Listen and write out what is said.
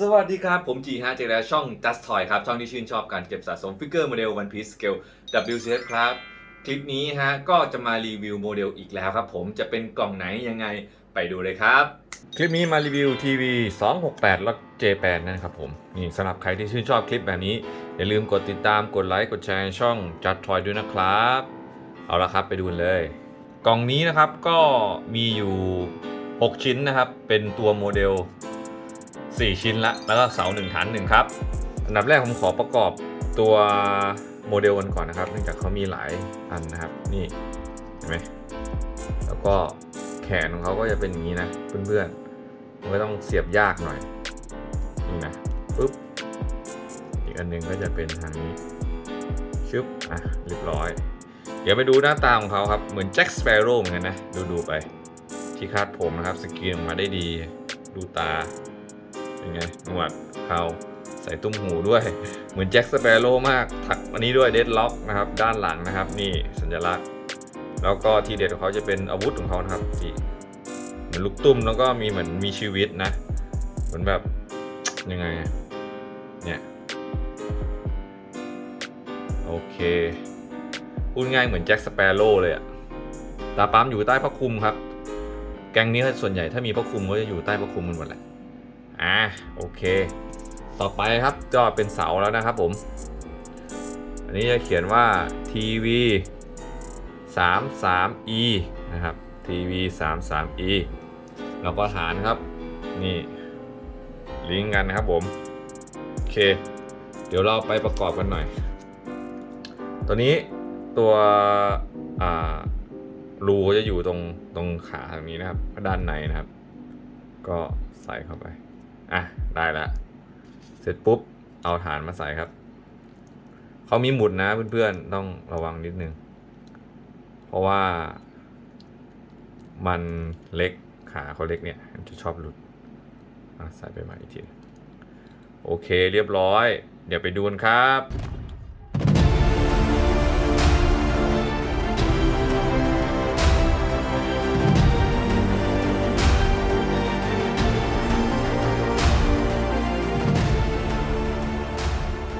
สวัสดีครับ ผมจีฮะเจอแล้วช่อง Just Toy ครับ ช่องที่ชื่นชอบการเก็บสะสมฟิกเกอร์โมเดล One Piece Scale WCS ครับ คลิปนี้ฮะ ก็จะมารีวิวโมเดลอีกแล้วครับผมจะเป็นกล่องไหนยังไงไปดูเลยครับ คลิปนี้มารีวิวทีวี268 แล้ว J8 นะครับผม นี่สำหรับใครที่ชื่นชอบคลิปแบบนี้ อย่าลืมกดติดตามกดไลค์กดแชร์ช่อง Just Toy ด้วยนะครับ เอาละครับไปดูเลย กล่องนี้นะครับก็มีอยู่ 6 ชิ้นนะครับเป็นตัวโมเดล 4 ชิ้นละ แล้วก็เสา1ฐาน1ครับ อันดับแรกผมขอประกอบตัวโมเดลกันก่อนนะครับ เนื่องจากเขามีหลายอันนะครับ นี่เห็นไหมแล้วก็แขนของเขาก็จะเป็นอย่างนี้นะเพื่อนๆมันก็ต้องเสียบยากหน่อย นี่นะปุ๊บ อีกอันหนึงก็จะเป็นทางนี้ ชึบ อะเรียบร้อย เดี๋ยวไปดูหน้าตาของเขาครับ เหมือนแจ็คสเปโร่เหมือนกันนะ ดูๆไป ที่คาดผมนะครับ สกรีนออกมาได้ดี ดูตา เป็นไงหนวดเขาใส่ตุ้มหูด้วย เหมือนแจ็คสเปโร่มากถักอันนี้ด้วยเดดล็อกนะครับด้านหลังนะครับ นี่สัญลักษณ์ แล้วก็ทีเด็ดของเขาจะเป็นอาวุธของเขานะครับนี่เหมือนลูกตุ้มแล้วก็มีเหมือนมีชีวิตนะ เหมือนแบบยังไงเนี่ยโอเคพูดง่ายเหมือนแจ็คสเปโร่เลยอะตาปั๊มอยู่ใต้ผ้าคลุมครับ แกงนี้ส่วนใหญ่ถ้ามีผ้าคลุมก็จะอยู่ใต้ผ้าคลุมกันหมดแหละ อ่าโอเค ต่อไปครับก็เป็นเสาแล้วนะครับผม อันนี้จะเขียนว่า TV 33E นะครับ TV 33E แล้วก็ฐานครับนี่ลิงก์กันนะครับผม โอเค เดี๋ยวเราไปประกอบกันหน่อย ตัวนี้ตัวรูจะอยู่ตรงตรงขาทางนี้นะครับด้านในนะครับ ก็ใส่เข้าไป อะได้แล้วเสร็จปุ๊บเอาฐานมาใส่ครับเขามีหมุดนะเพื่อนๆต้องระวังนิดนึง เพราะว่า มันเล็กขาเขาเล็กเนี่ยมันจะชอบหลุดอะใส่ไปใหม่อีกที โอเคเรียบร้อย เดี๋ยวไปดูกันครับ